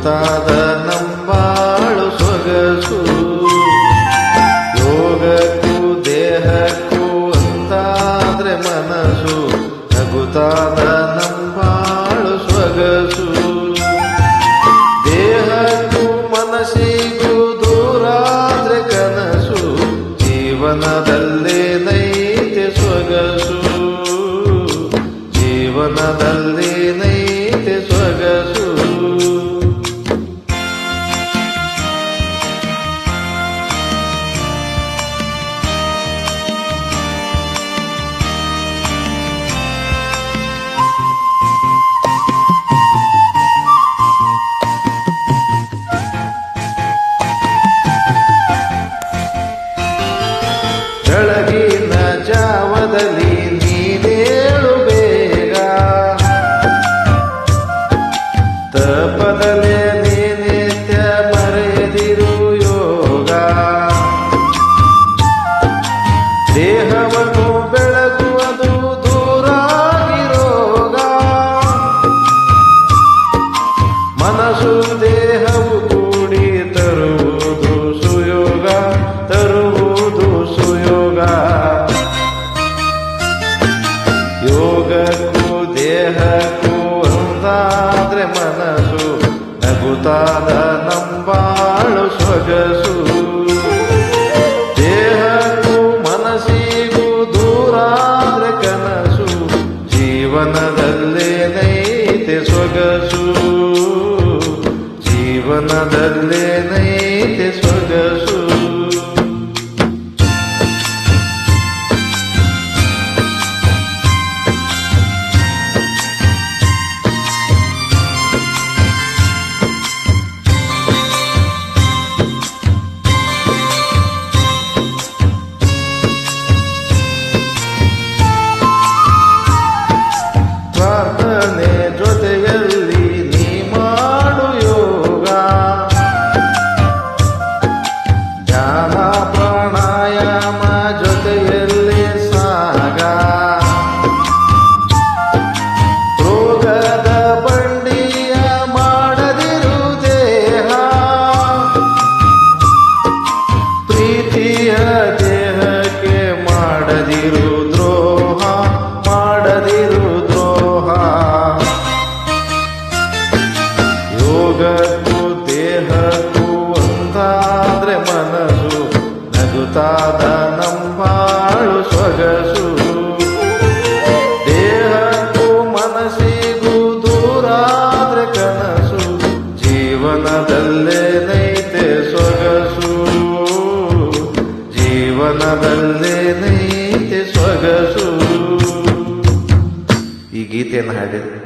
ನಗುತ್ತಾದ ನಂಬಾಳು ಸೊಗಸು. ಯೋಗಕ್ಕೂ ದೇಹಕ್ಕೂ ಅಂತಾದ್ರೆ ಮನಸ್ಸು. ನಗುತ್ತಾದ ನಂಬಾಳು ಸೊಗಸು. ದೇಹಕ್ಕೂ ಮನಸ್ಸಿಗೂ ದೂರಾದ್ರೆ ಕನಸು. ಜೀವನದಲ್ಲೇ ನೈತೆ ಸೊಗಸು. ಜೀವನದಲ್ಲಿ ನೈತೆ ಜಾವದಲ್ಲಿ ನೀನೇಳು ಬೇಗ. ತಪದಲೆ ನೀನಿತ್ಯ ಮರೆಯದಿರು ಯೋಗ. ದೇಹವನ್ನು ಬೆಳಗುವುದು ದೂರಾಗಿರೋಗ ಮನಸ್ಸು ದೇಹಕ್ಕೂ ಒಂದಾದ್ರೆ ಮನಸ್ಸು ನಗುತ್ತಾದ ನಂಬಾಳು ಸೊಗಸು. ದೇಹಕ್ಕೂ ಮನಸ್ಸಿಗೂ ದೂರಾದ್ರೆ ಕನಸು, ಜೀವನದಲ್ಲೇ ನೈತೆ ಸೊಗಸು. ಜೀವನದಲ್ಲೇ ನೈತೆ ಸೊಗಸು ಪ್ರೀತಿಯ ದೇಹಕ್ಕೆ ಮಾಡದಿರು ದ್ರೋಹ ಮಾಡದಿರು ದ್ರೋಹ. ಯೋಗಕ್ಕೂ ದೇಹಕ್ಕೂ ಒಂದಾದ್ರೆ ಮನಸ್ಸು ನಗುತ್ತಾದ ನಂಬಾಳು ಸೊಗಸು ದೇಹಕ್ಕೂ ಮನಸ್ಸಿಗೂ ದೂರಾದ್ರೆ ಕನಸು ಜೀವನದಲ್ಲೇ ಜೀವನದಲ್ಲೇ ನೈತೆ ಸೊಗಸು ಈ ಗೀತೆಯನ್ನು ಹಾಡಿದೆ